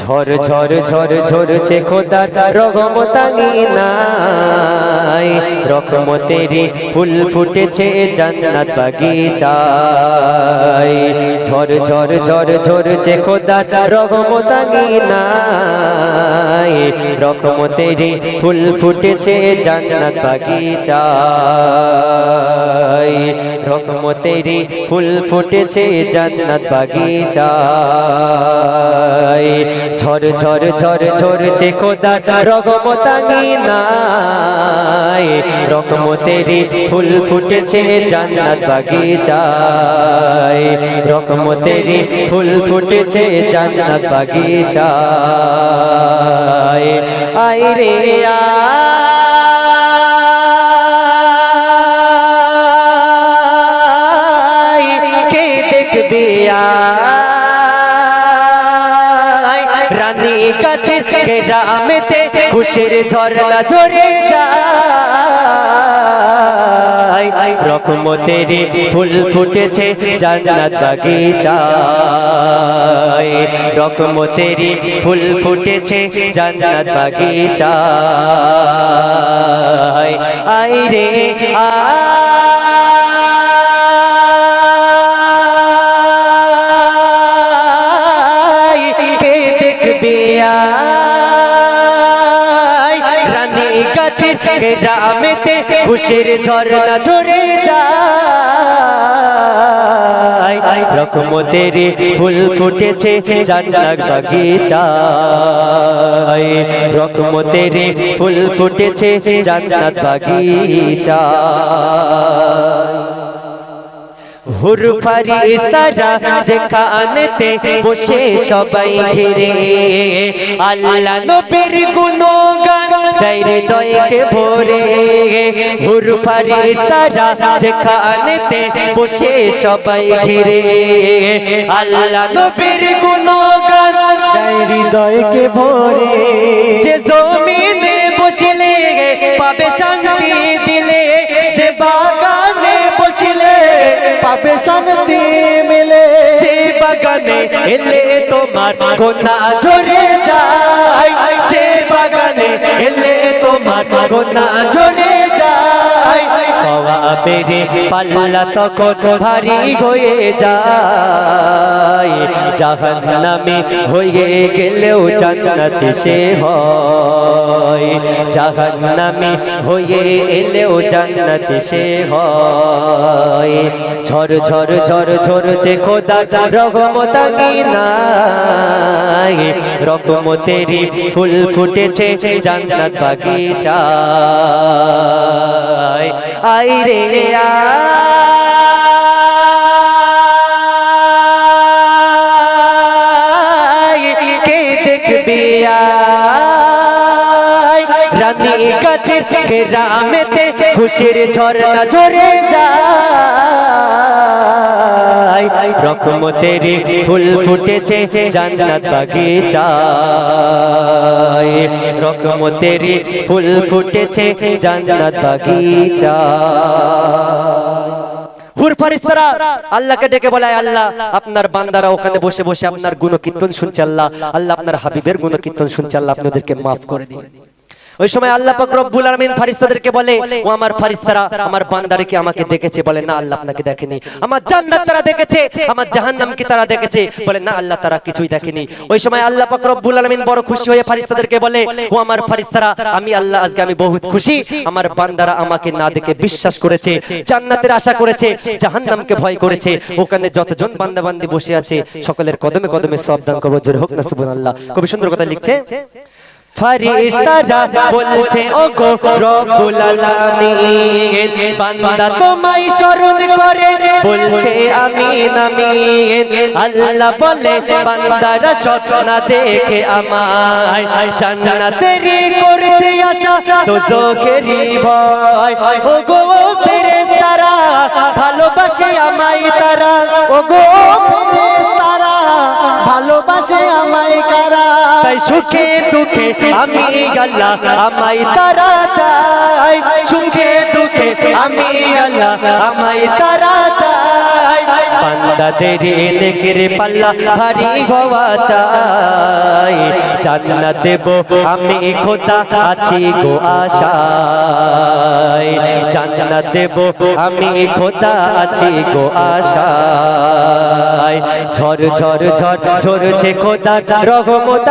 ঝড় ঝড় ঝড় ঝরছে খোদার রগমতাঙ্গি নাই। রকমতেরি ফুল ফুটেছে জান্নাত বাগিচায়। ঝড় ঝড় ঝড় ঝরছে খোদার রগমতাঙ্গি নাই। রকমতেরি ফুল ফুটেছে জান্নাত বাগিচায়। রকমতেরি ফুল ফুটেছে জান্নাত বাগিচায়। ঝড় ঝড় ঝড় ঝরছে খোদা রকমতাঙ্গি নাই। রকমতেরি ফুল ফুটেছে জান্নাত বাগিচায় রকমতেরি ফুল ফুটেছে জান্নাত বাগিচায় আই রে আই রানী কাছে গ্রামেতে খুশির ঝরনা ঝরে যায়। রকমতেরি ফুল ফুটেছে জান্নাত বাগিচায় রকমতেরি ফুল ফুটেছে জান্নাত বাগিচায় আই রে আই গ্রামেতে খুশির ঝরনা ঝরে যায়। রকমতের ফুল ফুটেছে জান্নাত বাগিচায় রকমতের ফুল ফুটেছে জান্নাত বাগিচায় হুর ফারিস্তারা যেখানেতে বসে সবাই ঘিরে। আল্লাহ নবীর গুণগান গায় হৃদয়কে ভরে। হুর ফারিস্তারা যেখানেতে বসে সবাই ঘিরে। আল্লাহ নবীর গুণগান গায় হৃদয়কে ভরে। যে জমিনে পাবে শান্তি দিলে। পাবে শান্তি মিলে, যে বাগানে এলে তোমার গোনা ঝরে যায়। যে বাগানে এলে তোমার গোনা ঝরে যায়। সওয়াবের পাল্লা তখন ভারী হয়ে যায়। জাহান্নামে হয়ে গেলেও জান্নাতে সে হয়। জাহান্নামে হয়ে এলেও জান্নাতে সে হয়। ঝড় ঝড় ঝড় ঝরছে খোদা রকমতাঙ্গি নাই। রকমতেরি ফুল ফুটেছে, জান্নাত বাগিচায় আই রে আই খুশির ঝরনা ঝরে যায়। রকমতের ফুল ফুটেছে জান্নাত বাগিচায় রকমতের ফুল ফুটেছে জান্নাত বাগিচায় আল্লাহকে ডেকে বলে আল্লাহ, আপনার বান্দারা ওখানে বসে বসে আপনার গুণকীর্তন শুনছে, আল্লাহ আল্লাহ আপনার হাবিবের গুণকীর্তন শুনছে, আল্লাহ আপনাদেরকে মাফ করে দিন। ওই সময় আল্লাহ পাক রব্বুল আলামিন ফারিস্তাদেরকে বলে, ও আমার ফারিস্তারা আমার বান্দারে কি আমাকে দেখেছে? বলে, না, আল্লাহ আপনাকে দেখেনি। আমার জান্নাত তারা দেখেছে, আমার জাহান্নাম কি তারা দেখেছে? বলে, না, আল্লাহ তারা কিছুই দেখেনি। ওই সময় আল্লাহ পাক রব্বুল আলামিন বড় খুশি হয়ে ফারিস্তাদেরকে বলে, ও আমার ফারিস্তারা আমি আল্লাহ আজকে আমি বহুত খুশি। আমার বান্দারা আমাকে না দেখে বিশ্বাস করেছে, জান্নাতের আশা করেছে, জাহান্নামকে ভয় করেছে। ওখানে যতজন বান্দা বান্দি বসে আছে, সকলের কদমে কদমে সব দান করব। জোর হোক না, সুবহানাল্লাহ। কবি সুন্দর কথা লিখছে। ফারিস্তারা বলছে ও গো রব্বুল আলামিন। বান্দা তোমায় স্মরণ করে বলছে আমিন আমিন আল্লাহ বলে বান্দারা স্বপ্ন দেখে আমায় করছে আশা দোজখেরই ভয়। ও গো ফেরেশতারা ভালোবাসে আমায় তারা। ও গো তারা ভালোবাসে আমায় কারা? তাই সুখে দুঃখে, আমি আল্লাহ, আমায় তারা চাই সুখে দুঃখে, আমি আল্লাহ, আমায় তারা চাই বান্দাদের নেকের পাল্লা ভারী হওয়া চাই। জান্নাত দেব, আমি খোদা আছি গো আশায়। জান্নাত দেব, আমি খোদা আছি গো আশায়। ঝড় ঝড় ঝড় ঝরছে খোদা রহমত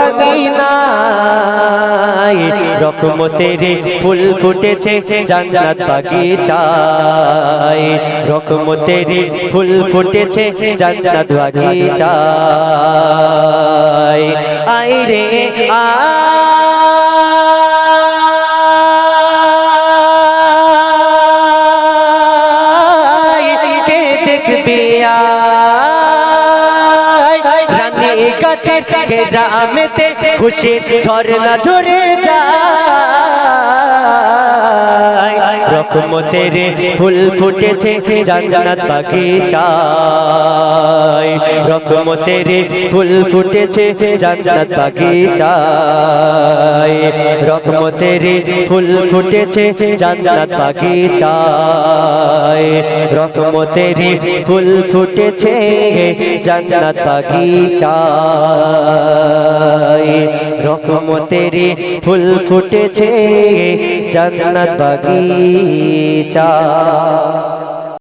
নাই। রকমতের ফুল ফুটেছে, জান্নাত বাগিচায়। রকমতের ফুল ফুটেছে, জান্নাত বাগিচায়। আই রে, আয়। গ্রামেতে খুশি ঝরনা ঝরে রকমতের ফুল ফুটেছে, জান্নাত বাগিচায় রকমতের ফুল ফুটেছে, জান্নাত বাগিচায় রকমতের ফুল ফুটেছে, জান্নাত বাগিচায় রকমতের ফুল ফুটেছে, জান্নাত বাগিচায় রকমতের ফুল ফুটেছে জান্নাত বাগিচা